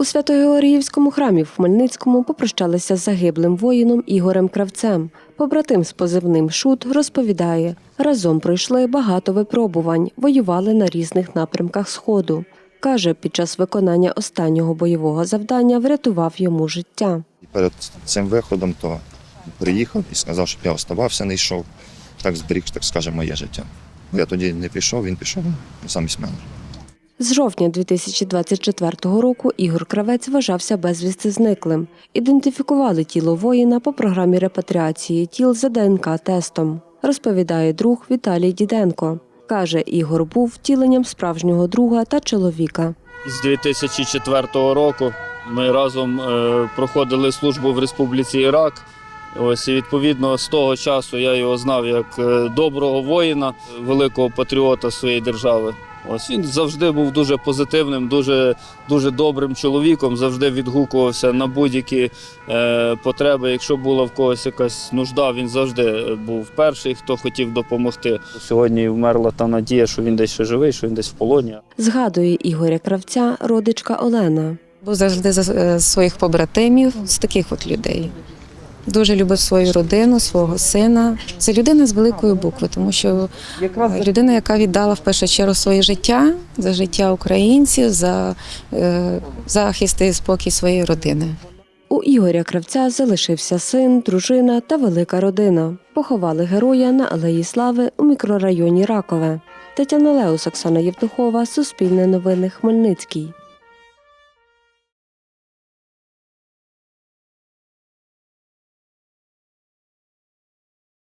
У Свято-Георгіївському храмі в Хмельницькому попрощалися з загиблим воїном Ігорем Кравцем. Побратим з позивним Шут розповідає, разом пройшли багато випробувань, воювали на різних напрямках Сходу. Каже, під час виконання останнього бойового завдання врятував йому життя. Перед цим виходом то приїхав і сказав, щоб я оставався, не йшов. Так зберіг, так скажемо, моє життя. Я тоді не пішов, він пішов замість мене. З жовтня 2024 року Ігор Кравець вважався безвісти зниклим. Ідентифікували тіло воїна по програмі репатріації тіл за ДНК-тестом, розповідає друг Віталій Діденко. Каже, Ігор був втіленням справжнього друга та чоловіка. З 2004 року ми разом е, проходили службу в Республіці Ірак. Ось і відповідно з того часу я його знав як е, доброго воїна, великого патріота своєї держави. Ось він завжди був дуже позитивним, дуже, дуже добрим чоловіком, завжди відгукувався на будь-які е, потреби. Якщо була в когось якась нужда, він завжди е, був перший, хто хотів допомогти. Сьогодні вмерла та надія, що він десь ще живий, що він десь в полоні. Згадує Ігоря Кравця родичка Олена. Був завжди за е, своїх побратимів, з таких от людей. Дуже любив свою родину, свого сина. Це людина з великої букви, тому що людина, яка віддала в першу чергу своє життя за життя українців, за е, захист і спокій своєї родини. У Ігоря Кравця залишився син, дружина та велика родина. Поховали героя на Алеї Слави у мікрорайоні Ракове. Тетяна Леус, Оксана Євтухова, Суспільне новини, Хмельницький.